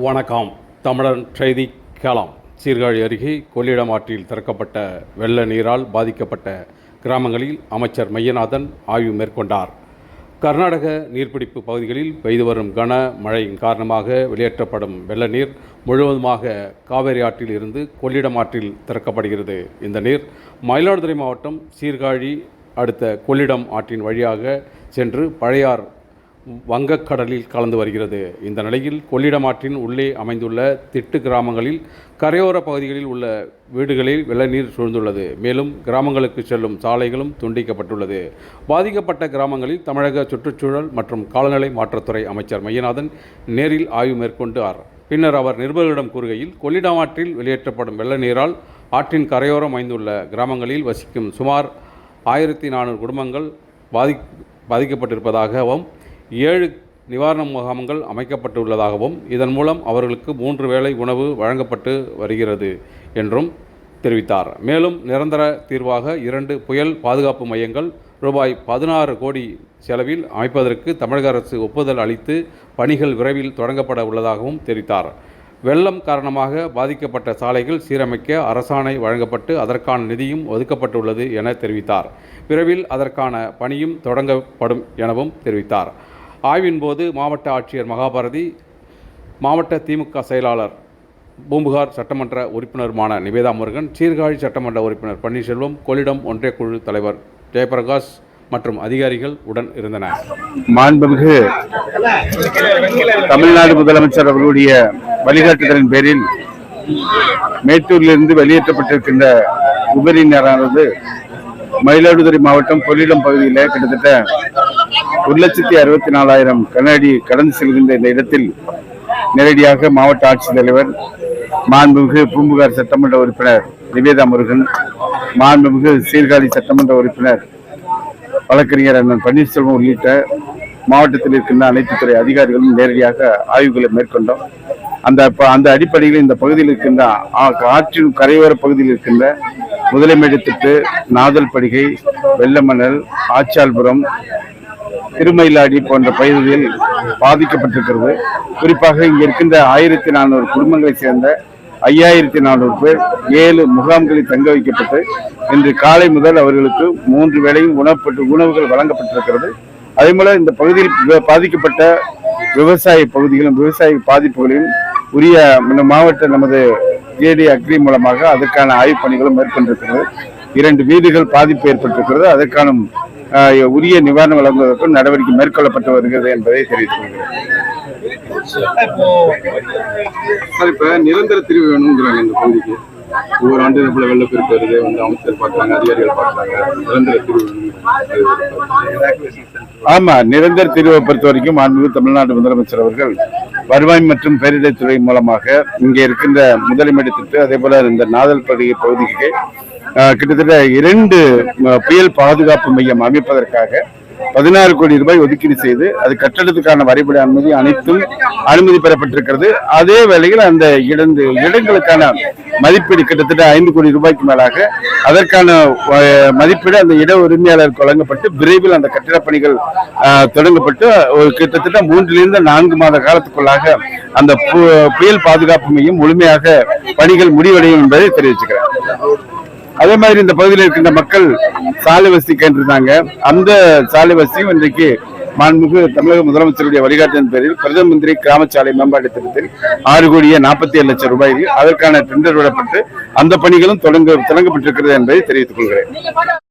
வணக்கம். தமிழன் செய்தி கேளாம். சீர்காழி அருகே கொள்ளிடம் ஆற்றில் திறக்கப்பட்ட வெள்ள நீரால் பாதிக்கப்பட்ட கிராமங்களில் அமைச்சர் மையநாதன் ஆய்வு மேற்கொண்டார். கர்நாடக நீர்பிடிப்பு பகுதிகளில் பெய்து வரும் கன மழையின் காரணமாக வெளியேற்றப்படும் வெள்ள நீர் முழுவதுமாக காவேரி ஆற்றில் இருந்து கொள்ளிடம் ஆற்றில் திறக்கப்படுகிறது. இந்த நீர் மயிலாடுதுறை மாவட்டம் சீர்காழி அடுத்த கொள்ளிடம் ஆற்றின் வழியாக சென்று பழையார் வங்கக்கடலில் கலந்து வருகிறது. இந்த நிலையில் கொள்ளிடம் ஆற்றின் உள்ளே அமைந்துள்ள திட்டு கிராமங்களில் கரையோர பகுதிகளில் உள்ள வீடுகளில் வெள்ளநீர் சூழ்ந்துள்ளது. மேலும் கிராமங்களுக்கு செல்லும் சாலைகளும் துண்டிக்கப்பட்டுள்ளது. பாதிக்கப்பட்ட கிராமங்களில் தமிழக சுற்றுச்சூழல் மற்றும் காலநிலை மாற்றத்துறை அமைச்சர் மையநாதன் நேரில் ஆய்வு மேற்கொண்டார் பின்னர் அவர் நிருபர்களிடம் கூறுகையில் கொள்ளிடம் ஆற்றில் வெளியேற்றப்படும் வெள்ள நீரால் ஆற்றின் கரையோரம் அமைந்துள்ள கிராமங்களில் வசிக்கும் சுமார் ஆயிரத்தி நானூறு குடும்பங்கள் பாதி பாதிக்கப்பட்டிருப்பதாகவும் ஏழு நிவாரண முகாம்கள் அமைக்கப்பட்டுள்ளதாகவும் இதன் மூலம் அவர்களுக்கு மூன்று வேளை உணவு வழங்கப்பட்டு வருகிறது என்றும் தெரிவித்தார். மேலும் நிரந்தர தீர்வாக இரண்டு புயல் பாதுகாப்பு மையங்கள் ரூபாய் பதினாறு கோடி செலவில் அமைப்பதற்கு தமிழக அரசு ஒப்புதல் அளித்து பணிகள் விரைவில் தொடங்கப்பட உள்ளதாகவும் தெரிவித்தார். வெள்ளம் காரணமாக பாதிக்கப்பட்ட சாலைகள் சீரமைக்க அரசாணை வழங்கப்பட்டு அதற்கான நிதியும் ஒதுக்கப்பட்டுள்ளது என தெரிவித்தார். விரைவில் அதற்கான பணியும் தொடங்கப்படும் எனவும் தெரிவித்தார். ஆய்வின் போது மாவட்ட ஆட்சியர் மகாபாரதி மாவட்ட திமுக செயலாளர் பூம்புகார் சட்டமன்ற உறுப்பினருமான நிவேதா முருகன் சீர்காழி சட்டமன்ற உறுப்பினர் பன்னீர்செல்வம் கொள்ளிடம் ஒன்றிய குழு தலைவர் ஜெயபிரகாஷ் மற்றும் அதிகாரிகள் உடன் இருந்தனர். மாண்புமிகு தமிழ்நாடு முதலமைச்சர் அவர்களுடைய வழிகாட்டுதலின் பேரில் மேட்டூரிலிருந்து வெளியேற்றப்பட்டிருக்கின்ற உபரி நேரானது மயிலாடுதுறை மாவட்டம் கொள்ளிடம் பகுதியில் கிட்டத்தட்ட ஒரு லட்சத்தி அறுபத்தி நாலாயிரம் கண்ணாடி கடந்து செல்கின்ற இந்த இடத்தில் நேரடியாக மாவட்ட ஆட்சித்தலைவர் மாண்புமிகு பூம்புகார் சட்டமன்ற உறுப்பினர் நிவேதா முருகன் மாண்புமிகு சீர்காழி சட்டமன்ற உறுப்பினர் வழக்கறிஞர் அண்ணன் பன்னீர்செல்வம் உள்ளிட்ட மாவட்டத்தில் இருக்கின்ற அனைத்து துறை அதிகாரிகளும் நேரடியாக ஆய்வுகளை மேற்கொண்டோம். அந்த ப- அந்த அடிப்படையில் இந்த பகுதியில் இருக்கின்ற ஆ- ஆற்றின் கரையோர பகுதியில் இருக்கின்ற முதலைமேடு திட்டு நாதல்படிகை வெள்ளமணல் ஆச்சால்புரம் திருமயிலாடி போன்ற பகுதிகளில் பாதிக்கப்பட்டிருக்கிறது. குறிப்பாக இங்கே இருக்கின்ற ஆயிரத்தி நானூறு குடும்பங்களை சேர்ந்த ஐயாயிரத்தி நானூறு பேர் ஏழு முகாம்களில் தங்க வைக்கப்பட்டு இன்று காலை முதல் அவர்களுக்கு மூன்று வேளையும் உணவுப்பட்டு உணவுகள் வழங்கப்பட்டிருக்கிறது. அதே போல இந்த பகுதியில் பாதிக்கப்பட்ட விவசாய பகுதிகளும் விவசாய பாதிப்புகளையும் உரிய இந்த மாவட்ட நமது ஜேடி அக்ரி மூலமாக அதற்கான ஆய்வுப் பணிகளும் மேற்கொண்டிருக்கிறது. இரண்டு வீடுகள் பாதிப்பு ஏற்பட்டிருக்கிறது. அதற்கான உரிய நிவாரணம் வழங்குவதற்கும் நடவடிக்கை மேற்கொள்ளப்பட்டு வருகிறது என்பதை சார் இப்ப நிரந்தர தீர்வு வேணுங்கிறாங்க இந்த பகுதிக்கு. ஒவ்வொரு ஆண்டு போல வெள்ளப்பெருக்கு வருது வந்து அமைச்சர் பார்க்கறாங்க அதிகாரிகள் பார்க்கறாங்க. நிரந்தர தீர்வு ஆமா நிரந்தர தீர்வை பொறுத்த வரைக்கும் மாண்புமிகு தமிழ்நாடு முதலமைச்சர் அவர்கள் வருவாய் மற்றும் பேரிடர்துறை மூலமாக இங்கே இருக்கின்ற முதலீடு திட்டு அதே போல இந்த நாதல் பகுதி பகுதிக்கு கிட்டத்தட்ட இரண்டு புயல் பாதுகாப்பு மையம் அமைப்பதற்காக பதினாறு கோடி ரூபாய் ஒதுக்கீடு செய்து அது கட்டடத்துக்கான வரைபட அனுமதி அனைத்தும் அனுமதி பெறப்பட்டிருக்கிறது. அதே வேளையில் அந்த இடந்து இடங்களுக்கான மதிப்பீடு கிட்டத்தட்ட ஐந்து கோடி ரூபாய்க்கு மேலாக அதற்கான மதிப்பீடு அந்த இட உரிமையாளருக்கு வழங்கப்பட்டு விரைவில் அந்த கட்டிடப் பணிகள் தொடங்கப்பட்டு கிட்டத்தட்ட மூன்றிலிருந்து நான்கு மாத காலத்துக்குள்ளாக அந்த பு- புயல் பாதுகாப்பு மையம் முழுமையாக பணிகள் முடிவடையும் என்பதை தெரிவிச்சுக்கிறேன். அதே மாதிரி இந்த பகுதியில் இருக்கின்ற மக்கள் சாலை வசதி கேட்டிருந்தாங்க. அந்த சாலை வசதியும் இன்றைக்கு மாண்புமிகு தமிழக முதலமைச்சருடைய வழிகாட்டின் பேரில் பிரதம மந்திரி கிராம சாலை மேம்பாட்டு திட்டத்தில் ஆறு கோடியே நாற்பத்தி ஏழு லட்சம் ரூபாய்க்கு அதற்கான டெண்டர் விடப்பட்டு அந்த பணிகளும் தொடங்க தொடங்கப்பட்டிருக்கிறது என்பதை தெரிவித்துக் கொள்கிறேன்.